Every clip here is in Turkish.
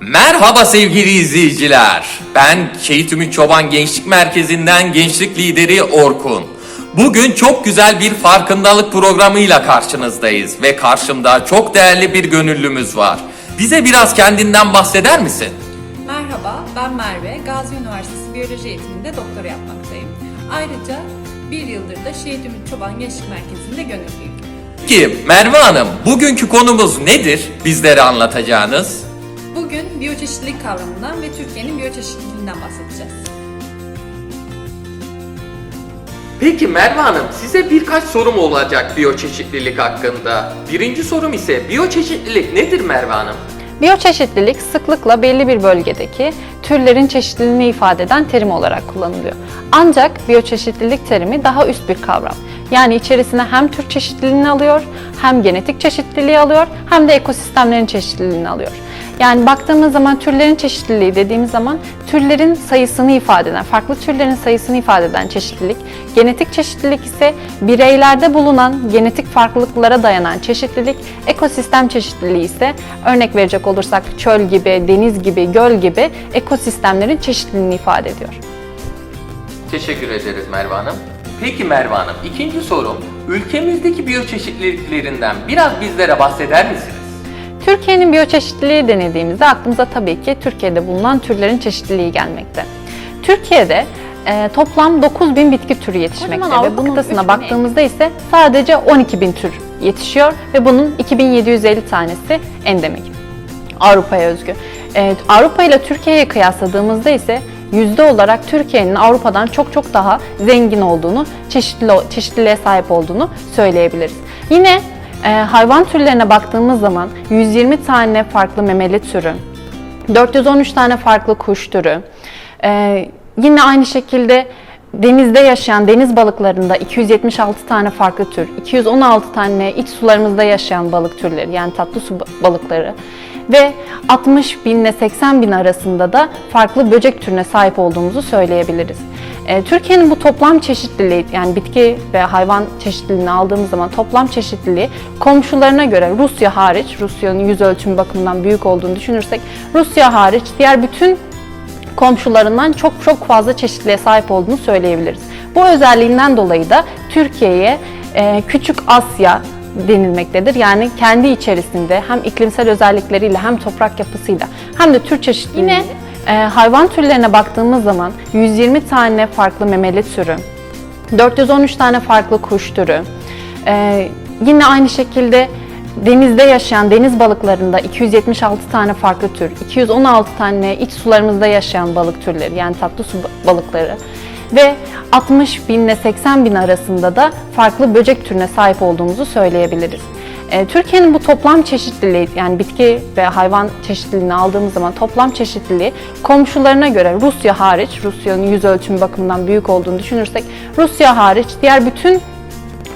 Merhaba sevgili izleyiciler. Ben Şehit Ümit Çoban Gençlik Merkezi'nden gençlik lideri Orkun. Bugün çok güzel bir farkındalık programıyla karşınızdayız ve karşımda çok değerli bir gönüllümüz var. Bize biraz kendinden bahseder misin? Merhaba, ben Merve. Gazi Üniversitesi Biyoloji Eğitiminde doktora yapmaktayım. Ayrıca bir yıldır da Şehit Ümit Çoban Gençlik Merkezi'nde gönüllüyüm. Ki Merve Hanım, bugünkü konumuz nedir bizlere anlatacağınız? Bugün biyoçeşitlilik kavramından ve Türkiye'nin biyoçeşitliliğinden bahsedeceğiz. Peki Merve Hanım, size birkaç sorum olacak biyoçeşitlilik hakkında. Birinci sorum ise biyoçeşitlilik nedir Merve Hanım? Biyoçeşitlilik sıklıkla belli bir bölgedeki türlerin çeşitliliğini ifade eden terim olarak kullanılıyor. Ancak biyoçeşitlilik terimi daha üst bir kavram. Yani içerisine hem tür çeşitliliğini alıyor, hem genetik çeşitliliği alıyor, hem de ekosistemlerin çeşitliliğini alıyor. Yani baktığımız zaman türlerin çeşitliliği dediğimiz zaman türlerin sayısını ifade eden, farklı türlerin sayısını ifade eden çeşitlilik. Genetik çeşitlilik ise bireylerde bulunan genetik farklılıklara dayanan çeşitlilik. Ekosistem çeşitliliği ise örnek verecek olursak çöl gibi, deniz gibi, göl gibi ekosistemlerin çeşitliliğini ifade ediyor. Teşekkür ederiz Merve Hanım. Peki Merve Hanım, ikinci sorum, ülkemizdeki biyoçeşitliliklerinden biraz bizlere bahseder misiniz? Türkiye'nin biyoçeşitliliği denildiğimizde aklımıza tabii ki Türkiye'de bulunan türlerin çeşitliliği gelmekte. Türkiye'de e, toplam 9000 bitki türü yetişmekte ve bu kıtasına 3000'i. baktığımızda ise sadece 12.000 tür yetişiyor ve bunun 2750 tanesi endemik. Avrupa'ya özgü. E, Avrupa ile Türkiye'ye kıyasladığımızda ise yüzde olarak Türkiye'nin Avrupa'dan çok çok daha zengin olduğunu, çeşitli çeşitliliğe sahip olduğunu söyleyebiliriz. Yine e, hayvan türlerine baktığımız zaman 120 tane farklı memeli türü, 413 tane farklı kuş türü, e, yine aynı şekilde denizde yaşayan deniz balıklarında 276 tane farklı tür, 216 tane iç sularımızda yaşayan balık türleri yani tatlı su balıkları ve 60 bin ile 80 bin arasında da farklı böcek türüne sahip olduğumuzu söyleyebiliriz. E, Türkiye'nin bu toplam çeşitliliği yani bitki ve hayvan çeşitliliğini aldığımız zaman toplam çeşitliliği komşularına göre Rusya hariç, Rusya'nın yüz ölçümü bakımından büyük olduğunu düşünürsek Rusya hariç diğer bütün komşularından çok çok fazla çeşitliliğe sahip olduğunu söyleyebiliriz. Bu özelliğinden dolayı da Türkiye'ye e, Küçük Asya denilmektedir. Yani kendi içerisinde hem iklimsel özellikleriyle hem toprak yapısıyla hem de tür çeşitliliği. Yine e, hayvan türlerine baktığımız zaman 120 tane farklı memeli türü, 413 tane farklı kuş türü, e, yine aynı şekilde denizde yaşayan deniz balıklarında 276 tane farklı tür, 216 tane iç sularımızda yaşayan balık türleri yani tatlı su balıkları ve 60 bin ile 80 bin arasında da farklı böcek türüne sahip olduğumuzu söyleyebiliriz. E, Türkiye'nin bu toplam çeşitliliği yani bitki ve hayvan çeşitliliğini aldığımız zaman toplam çeşitliliği komşularına göre Rusya hariç, Rusya'nın yüz ölçümü bakımından büyük olduğunu düşünürsek Rusya hariç diğer bütün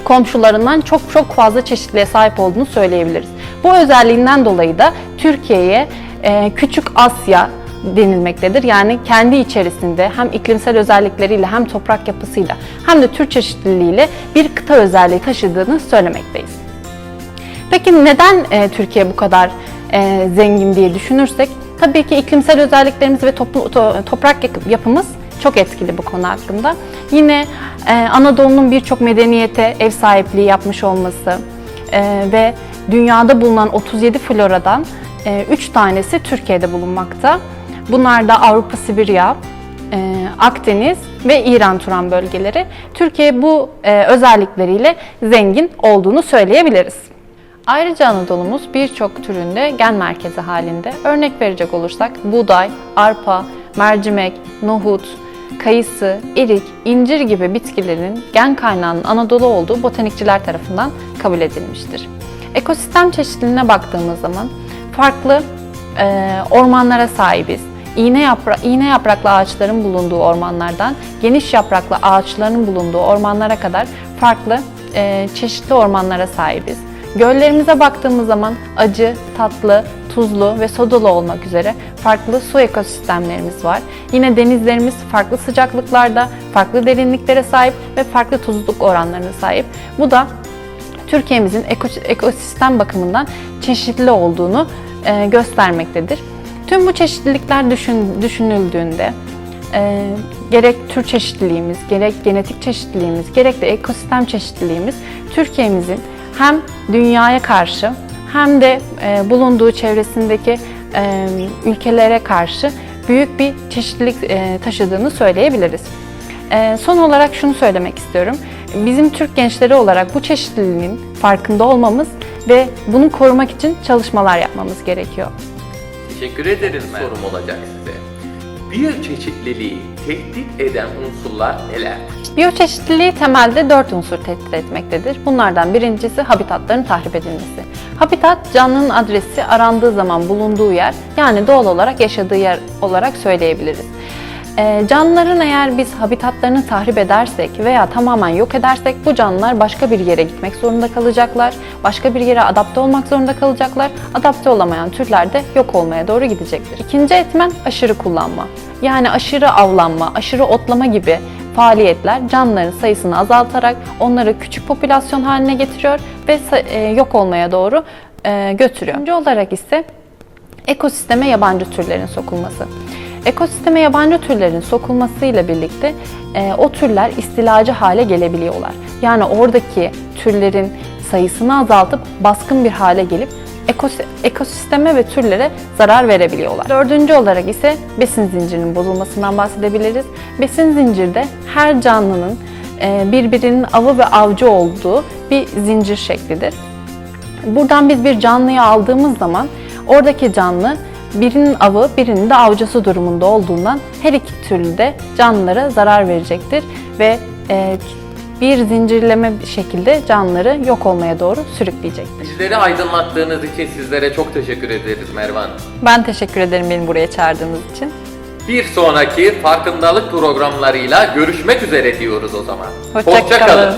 komşularından çok çok fazla çeşitliliğe sahip olduğunu söyleyebiliriz. Bu özelliğinden dolayı da Türkiye'ye e, Küçük Asya denilmektedir. Yani kendi içerisinde hem iklimsel özellikleriyle hem toprak yapısıyla hem de tür çeşitliliğiyle bir kıta özelliği taşıdığını söylemekteyiz. Peki neden e, Türkiye bu kadar e, zengin diye düşünürsek? Tabii ki iklimsel özelliklerimiz ve toplu, to- toprak yapımız çok etkili bu konu hakkında. Yine e, Anadolu'nun birçok medeniyete ev sahipliği yapmış olması e, ve dünyada bulunan 37 floradan 3 tanesi Türkiye'de bulunmakta. Bunlar da Avrupa, Sibirya, e, Akdeniz ve İran Turan bölgeleri. Türkiye bu e, özellikleriyle zengin olduğunu söyleyebiliriz. Ayrıca Anadolu'muz birçok türünde gen merkezi halinde. Örnek verecek olursak buğday, arpa, mercimek, nohut, kayısı, erik, incir gibi bitkilerin gen kaynağının Anadolu olduğu botanikçiler tarafından kabul edilmiştir. Ekosistem çeşitliliğine baktığımız zaman farklı e, ormanlara sahibiz. İğne, yapra iğne yapraklı ağaçların bulunduğu ormanlardan geniş yapraklı ağaçların bulunduğu ormanlara kadar farklı e, çeşitli ormanlara sahibiz. Göllerimize baktığımız zaman acı, tatlı, tuzlu ve sodalı olmak üzere farklı su ekosistemlerimiz var. Yine denizlerimiz farklı sıcaklıklarda, farklı derinliklere sahip ve farklı tuzluluk oranlarına sahip. Bu da Türkiye'mizin eko- ekosistem bakımından çeşitli olduğunu e, göstermektedir. Tüm bu çeşitlilikler düşün, düşünüldüğünde e, gerek tür çeşitliliğimiz, gerek genetik çeşitliliğimiz, gerek de ekosistem çeşitliliğimiz Türkiye'mizin hem dünyaya karşı hem de e, bulunduğu çevresindeki e, ülkelere karşı büyük bir çeşitlilik e, taşıdığını söyleyebiliriz. E, son olarak şunu söylemek istiyorum. Bizim Türk gençleri olarak bu çeşitliliğin farkında olmamız ve bunu korumak için çalışmalar yapmamız gerekiyor. Teşekkür ederiz. Sorum olacak size. Biyoçeşitliliği tehdit eden unsurlar neler? Biyoçeşitliliği temelde dört unsur tehdit etmektedir. Bunlardan birincisi habitatların tahrip edilmesi. Habitat canlının adresi arandığı zaman bulunduğu yer yani doğal olarak yaşadığı yer olarak söyleyebiliriz. Ee, canlıların eğer biz habitatlarını tahrip edersek veya tamamen yok edersek bu canlılar başka bir yere gitmek zorunda kalacaklar. Başka bir yere adapte olmak zorunda kalacaklar. Adapte olamayan türler de yok olmaya doğru gidecektir. İkinci etmen aşırı kullanma. Yani aşırı avlanma, aşırı otlama gibi faaliyetler canlıların sayısını azaltarak onları küçük popülasyon haline getiriyor ve e, yok olmaya doğru e, götürüyor. Üçüncü olarak ise ekosisteme yabancı türlerin sokulması. Ekosisteme yabancı türlerin sokulmasıyla birlikte e, o türler istilacı hale gelebiliyorlar. Yani oradaki türlerin sayısını azaltıp baskın bir hale gelip ekos- ekosisteme ve türlere zarar verebiliyorlar. Dördüncü olarak ise besin zincirinin bozulmasından bahsedebiliriz. Besin zincirde her canlının e, birbirinin avı ve avcı olduğu bir zincir şeklidir. Buradan biz bir canlıyı aldığımız zaman oradaki canlı birinin avı, birinin de avcısı durumunda olduğundan her iki türlü de canlılara zarar verecektir ve e, bir zincirleme şekilde canlıları yok olmaya doğru sürükleyecektir. Bizleri aydınlattığınız için sizlere çok teşekkür ederiz Merve Hanım. Ben teşekkür ederim beni buraya çağırdığınız için. Bir sonraki farkındalık programlarıyla görüşmek üzere diyoruz o zaman. Hoşça kalın.